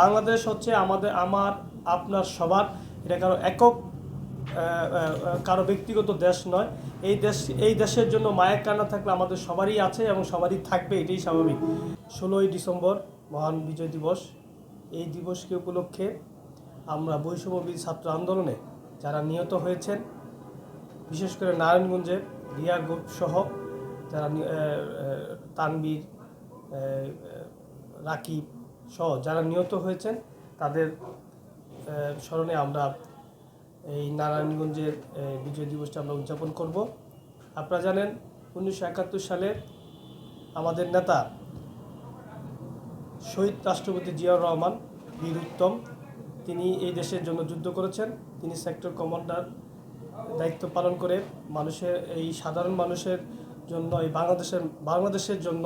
বাংলাদেশ হচ্ছে আমাদের, আমার, আপনার, সবার, এটা কারও একক কারও ব্যক্তিগত দেশ নয়। এই দেশ, এই দেশের জন্য মায়ের কান্না থাকলে আমাদের সবারই আছে এবং সবারই থাকবে, এটাই স্বাভাবিক। ষোলোই ডিসেম্বর, মহান বিজয় দিবস। এই দিবসকে উপলক্ষে আমরা বৈষম্যবিদ ছাত্র আন্দোলনে যারা নিহত হয়েছেন, বিশেষ করে নারায়ণগঞ্জে রিয়া গোপ সহ যারা তানবীর রাকিব সহ যারা নিহত হয়েছেন, তাদের স্মরণে আমরা এই নারায়ণগঞ্জের বিজয় দিবসটা আমরা উদযাপন করব। আপনারা জানেন, উনিশশো একাত্তর সালে আমাদের নেতা শহীদ রাষ্ট্রপতি জিয়াউর রহমান, বীর উত্তম, তিনি এই দেশের জন্য যুদ্ধ করেছেন। তিনি সেক্টর কমান্ডার দায়িত্ব পালন করে মানুষের, এই সাধারণ মানুষের জন্য, এই বাংলাদেশের বাংলাদেশের জন্য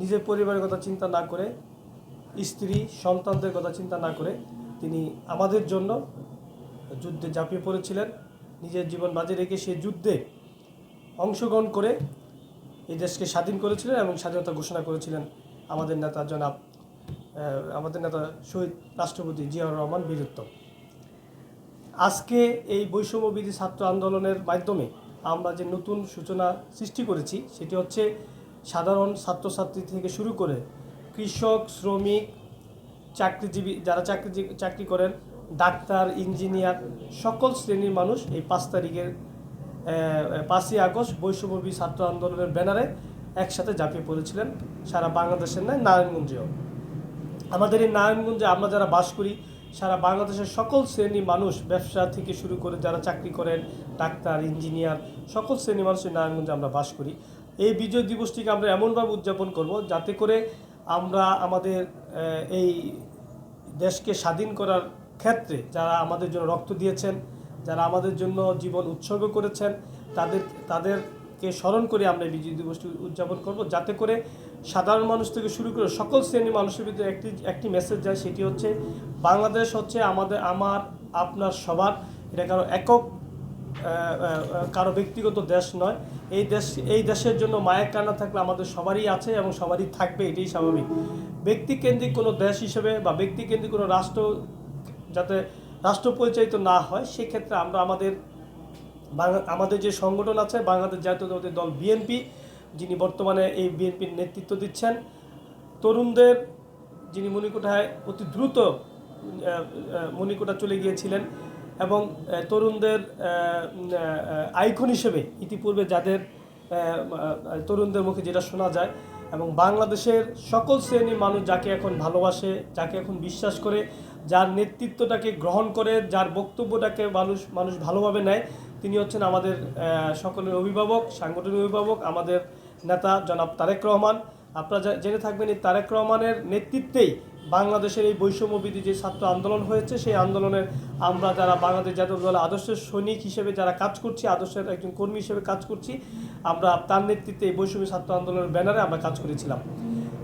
নিজের পরিবারের কথা চিন্তা না করে স্ত্রী, সন্তানদের কথা চিন্তা না করে তিনি আমাদের জন্য যুদ্ধে ঝাঁপিয়ে পড়েছিলেন। নিজের জীবন বাজি রেখে সে যুদ্ধে অংশগ্রহণ করে এই দেশকে স্বাধীন করেছিলেন এবং স্বাধীনতা ঘোষণা করেছিলেন আমাদের নেতা জনাব আমাদের নেতা শহীদ রাষ্ট্রপতি জিয়াউর রহমান বীরুত্তম আজকে এই বৈষম্যবিধি ছাত্র আন্দোলনের মাধ্যমে আমরা যে নতুন সূচনা সৃষ্টি করেছি, সেটি হচ্ছে সাধারণ ছাত্রছাত্রী থেকে শুরু করে কৃষক, শ্রমিক, চাকরিজীবী, যারা চাকরি চাকরি করেন, ডাক্তার, ইঞ্জিনিয়ার, সকল শ্রেণির মানুষ এই পাঁচ তারিখের পাঁচই আগস্ট বৈষম্যবিধি ছাত্র আন্দোলনের ব্যানারে একসাথে ঝাঁপিয়ে পড়েছিলেন সারা বাংলাদেশের নয় নারায়ণগঞ্জেও। আমাদের এই নারায়ণগঞ্জে আমরা যারা বাস করি, সারা বাংলাদেশের সকল শ্রেণির মানুষ, ব্যবসা থেকে শুরু করে যারা চাকরি করেন, ডাক্তার, ইঞ্জিনিয়ার, সকল শ্রেণির মানুষ এই নারায়ণগঞ্জে আমরা বাস করি। এই বিজয় দিবসটিকে আমরা এমনভাবে উদযাপন করব যাতে করে আমরা আমাদের এই দেশকে স্বাধীন করার ক্ষেত্রে যারা আমাদের জন্য রক্ত দিয়েছেন, যারা আমাদের জন্য জীবন উৎসর্গ করেছেন, তাদের, তাদেরকে স্মরণ করে আমরা এই বিজয় দিবসটি উদযাপন করব। যাতে করে সাধারণ মানুষ থেকে শুরু করে সকল শ্রেণির মানুষের ভিতরে একটি একটি মেসেজ যায়, সেটি হচ্ছে বাংলাদেশ হচ্ছে আমাদের, আমার, আপনার, সবার, এটা কারও একক কারও ব্যক্তিগত দেশ নয়। এই দেশ, এই দেশের জন্য মায়ের কান্না থাকলে আমাদের সবারই আছে এবং সবারই থাকবে, এটাই স্বাভাবিক। ব্যক্তিকেন্দ্রিক কোনো দেশ হিসেবে বা ব্যক্তিকেন্দ্রিক কোনো রাষ্ট্র যাতে রাষ্ট্র পরিচালিত না হয়, সেক্ষেত্রে আমরা আমাদের আমাদের যে সংগঠন আছে, বাংলাদেশ জাতীয়তাবাদী দল বিএনপি যিনি বর্তমানে এই বিএনপির নেতৃত্ব দিচ্ছেন, তরুণদের যিনি মণিকোঠায় অতি দ্রুত মণিকোঠা চলে গিয়েছিলেন এবং তরুণদের আইকন হিসেবে ইতিপূর্বে যাদের তরুণদের মুখে যেটা শোনা যায় এবং বাংলাদেশের সকল শ্রেণির মানুষ যাকে এখন ভালোবাসে, যাকে এখন বিশ্বাস করে, যার নেতৃত্বটাকে গ্রহণ করে, যার বক্তব্যটাকে মানুষ মানুষ ভালোভাবে নেয়, তিনি হচ্ছেন আমাদের সকলের অভিভাবক, সাংগঠনিক অভিভাবক, আমাদের নেতা জনাব তারেক রহমান। আপনারা জেনে থাকবেন এই তারেক রহমানের নেতৃত্বেই বাংলাদেশের এই বৈষম্যবিধি যে ছাত্র আন্দোলন হয়েছে, সেই আন্দোলনের আমরা যারা বাংলাদেশ জাতীয় দল আদর্শের সৈনিক হিসেবে যারা কাজ করছি, আদর্শের একজন কর্মী হিসেবে কাজ করছি, আমরা তার নেতৃত্বে এই বৈষম্য ছাত্র আন্দোলনের ব্যানারে আমরা কাজ করেছিলাম।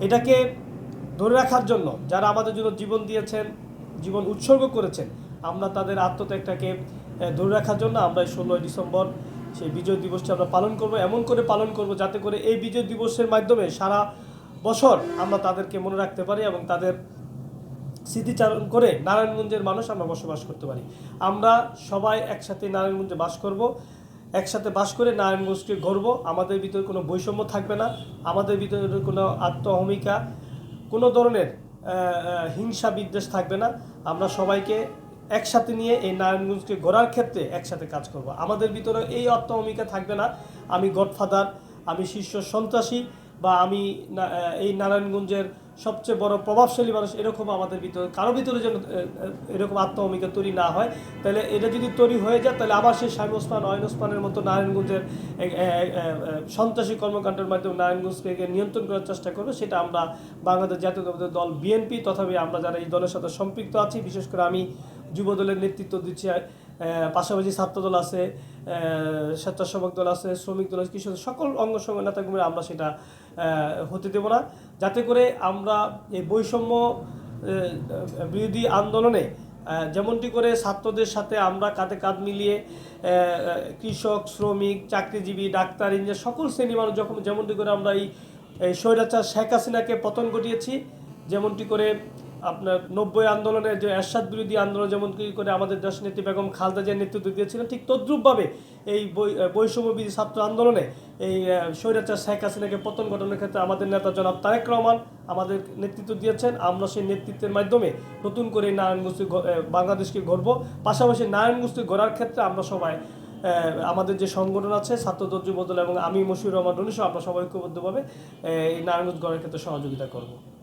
এটাকে ধরে রাখার জন্য যারা আমাদের জন্য জীবন দিয়েছেন, জীবন উৎসর্গ করেছেন, আমরা তাদের আত্মত্যাগটাকে ধরে রাখার জন্য আমরা ষোলোই ডিসেম্বর সেই বিজয় দিবসটি আমরা পালন করব, এমন করে পালন করব যাতে করে এই বিজয় দিবসের মাধ্যমে সারা বছর আমরা তাদেরকে মনে রাখতে পারি এবং তাদের স্মৃতিচারণ করে নারায়ণগঞ্জের মানুষ আমরা বসবাস করতে পারি। আমরা সবাই একসাথে নারায়ণগঞ্জে বাস করব, একসাথে বাস করে নারায়ণগঞ্জকে গর্ব আমাদের ভিতরে কোনো বৈষম্য থাকবে না, আমাদের ভিতরে কোনো আত্ম অহমিকা কোনো ধরনের হিংসা বিদ্বেষ থাকবে না। আমরা সবাইকে একসাথে নিয়ে এই নারায়ণগঞ্জকে গড়ার ক্ষেত্রে একসাথে কাজ করব। আমাদের ভিতরে এই অহমিকা থাকবে না। আমি গডফাদার, আমি শীর্ষ সন্ত্রাসী বা আমি এই নারায়ণগঞ্জের সবচেয়ে বড় প্রভাবশালী মানুষ এরকম আমাদের ভিতরে, কারও ভিতরে যেন এরকম আত্মভূমিকা তৈরি না হয়, তাহলে এটা যদি তৈরি হয়ে যায়, তাহলে আবার সেই শামী ওসমান, অয়ন ওসমানের মতো নারায়ণগঞ্জের সন্ত্রাসী কর্মকাণ্ডের মাধ্যমে নারায়ণগঞ্জকে নিয়ন্ত্রণ করার চেষ্টা করবে, সেটা আমরা বাংলাদেশ জাতীয়তাবাদী দল, বিএনপি, তথাপি আমরা যারা এই দলের সাথে সম্পৃক্ত আছি, বিশেষ করে আমি যুব দলের নেতৃত্ব দিচ্ছি পাশাপাশি ছাত্রদল আছে স্বেচ্ছাসেবক দল আছে, শ্রমিক দল আছে কৃষক সকল অঙ্গ সঙ্গ নেতাকর্মীরা আমরা সেটা হতে দেব না। যাতে করে আমরা এই বৈষম্য বিরোধী আন্দোলনে যেমনটি করে ছাত্রদের সাথে আমরা কাঁধে কাঁধ মিলিয়ে কৃষক, শ্রমিক, চাকরিজীবী, ডাক্তার, ইঞ্জিনিয়ার, সকল শ্রেণির মানুষ যখন, যেমনটি করে আমরা এই স্বৈরাচার শেখ হাসিনাকে পতন ঘটিয়েছি, যেমনটি করে আপনার নব্বই আন্দোলনের যে এরশাদ বিরোধী আন্দোলন, যেমন কি করে আমাদের দেশনেত্রী বেগম খালদা জিয়ার নেতৃত্ব দিয়েছিলেন, ঠিক তদ্রূপভাবে এই বৈষম্যবিধি ছাত্র আন্দোলনে এই স্বৈরাচার শেখ হাসিনাকে পতন ঘটানোর ক্ষেত্রে আমাদের নেতা জনাব তারেক রহমান আমাদের নেতৃত্ব দিয়েছেন। আমরা সেই নেতৃত্বের মাধ্যমে নতুন করে নারায়ণগোষ্ঠী গ- বাংলাদেশকে গড়ব। পাশাপাশি নারায়ণ নারায়ণগোষ্ঠী গড়ার ক্ষেত্রে আমরা সবাই আমাদের যে সংগঠন আছে, ছাত্র ছাত্রদল যুবদল এবং আমি মশিউর রহমান রনিসহ আমরা সবাই ঐক্যবদ্ধভাবে এই নারায়ণগঞ্জ গড়ার ক্ষেত্রে সহযোগিতা করব।